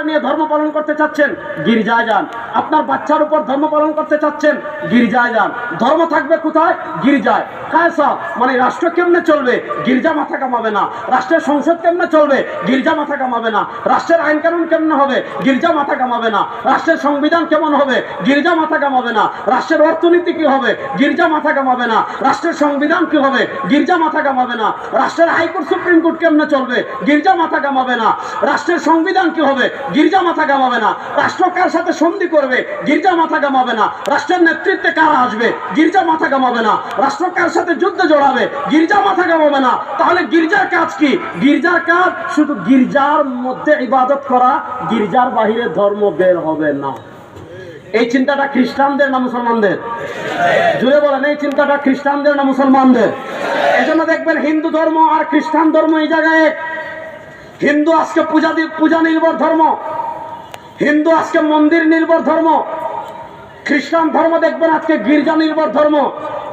নিয়ে ধর্ম পালন করতে চাচ্ছেন, গির্জায় যান। আপনার বাচ্চার উপর ধর্ম পালন করতে চাচ্ছেন, গির্জায় যান। ধর্ম থাকবে কোথায়? গির্জায়। কায়সা মানে রাষ্ট্র কেমনে চলবে? গির্জা মাথা কামাবে না। রাষ্ট্রের সংসদ কেমনে চলবে? গির্জা মাথা কামাবে না। রাষ্ট্রের আইন কানুন কেমনে হবে? গির্জা মাথা কামাবে না। রাষ্ট্রের সংবিধান কেমন হবে? গির্জা মাথা কামাবে না। রাষ্ট্রের অর্থনীতি কি হবে? গির্জা মাথা কামাবে না। রাষ্ট্রের সংবিধান কি হবে? গির্জা মাথা কামাবে না। রাষ্ট্রের হাইকোর্ট সুপ্রিম কোর্ট কেমনে চলবে? গির্জা মাথা কামাবে না। রাষ্ট্রের সংবিধান কি হবে? গির্জা মাথা কামাবে না। রাষ্ট্র কার সাথে সন্ধি করবে? গির্জা মাথা কামাবে না। রাষ্ট্রের নেতৃত্বে কারা আসবে? গির্জা মাথা কামাবে না। রাষ্ট্র কার সাথে যুদ্ধে জড়াবে? গির্জা মাথা কামাবে না। তাহলে গির্জার কাজ কি? গির্জার কাজ শুধু গির্জার মধ্যে ইবাদত করা, গির্জার বাহিরে ধর্ম বের হবে না। এই চিন্তাটা খ্রিস্টানদের না মুসলমানদের? জুড়ে বলেন, এই চিন্তাটা খ্রিস্টানদের না মুসলমানদের? এজন্য দেখবেন হিন্দু ধর্ম আর খ্রিস্টান ধর্ম এই জায়গায়। হিন্দু আজকে পূজা পূজা নির্ভর ধর্ম। হিন্দু আজকে মন্দির নির্ভর ধর্ম। খ্রিস্টান ধর্ম দেখবেন আজকে গির্জা নির্ভর ধর্ম।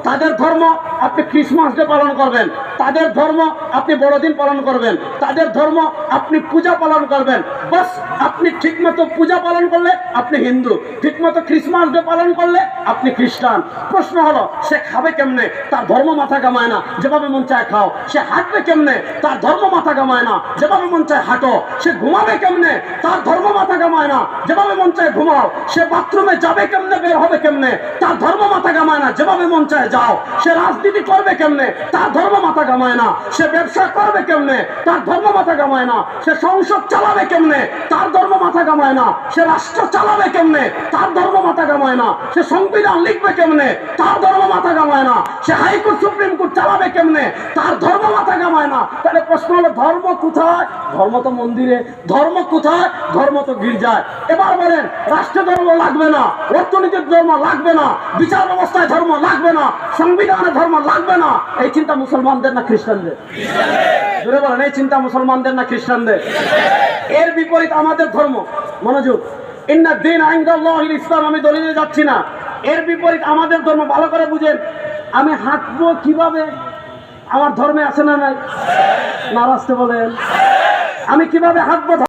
তাদের ধর্ম আপনি ক্রিসমাস ডে পালন করবেন। তাদের ধর্ম আপনি বড়দিন পালন করবেন। তাদের ধর্ম আপনি পূজা পালন করবেন। বাস আপনি ঠিকমতো পূজা পালন করলে আপনি হিন্দু, ঠিকমতো ক্রিসমাস ডে পালন করলে আপনি খ্রিস্টান। প্রশ্ন হলো, সে খাবে কেমনে? তার ধর্ম মাথা কামায় না, যেভাবে মন চায় খাও। সে হাঁটবে কেমনে? তার ধর্ম মাথা কামায় না, যেভাবে মন চায় হাঁটো। সে ঘুমাবে কেমনে? তার ধর্ম মাথা কামায় না, যেভাবে মন চায় ঘুমাও। সে বাথরুমে যাবে কেমনে? বের হবে কেমনে? তার ধর্ম মাথা কামায় না, যেভাবে মন চায় যাও। সে রাজনীতি করবে কেমনে? তার ধর্ম মাথা কামায় না। সে ব্যবসা করবে কেমনে? তার ধর্ম মাথা কামায় না। সে সংসদ চালাবে কেমনে? তার ধর্ম মাথা কামায় না। সে রাষ্ট্র চালাবে কেমনে? তার ধর্ম মাথা কামায় না। সে সংবিধান লিখবে কেমনে? তার ধর্ম মাথা কামায় না। সে হাইকোর্ট, সুপ্রিম কোর্ট চালাবে কেমনে? তার ধর্ম মাথা কামায় না। তাহলে প্রশ্ন হলো, ধর্ম কোথায়? ধর্ম তো মন্দিরে। ধর্ম কোথায়? ধর্ম তো গির্জায়। এবার বলেন রাষ্ট্র ধর্ম লাগবে না, অর্থনীতির ধর্ম লাগবে না, বিচার ব্যবস্থায় ধর্ম লাগবে না সংবিধানে ধর্ম লাগবে না। এই চিন্তা মুসলমানদের না খ্রিস্টানদের? জুড়ে বলেন এই চিন্তা মুসলমানদের না খ্রিস্টানদের? এর বিপরীত আমাদের ধর্ম। মনোযোগ। ইন্না দিন আইন্দাল্লাহিল ইসলাম, আমি দলিলে যাচ্ছি না। এর বিপরীত আমাদের ধর্ম। ভালো করে বুঝেন। আমি হাঁটবো কীভাবে? আমার ধর্মে আছে না নাই? না আসতে বলেন। আমি কীভাবে হাঁটবো?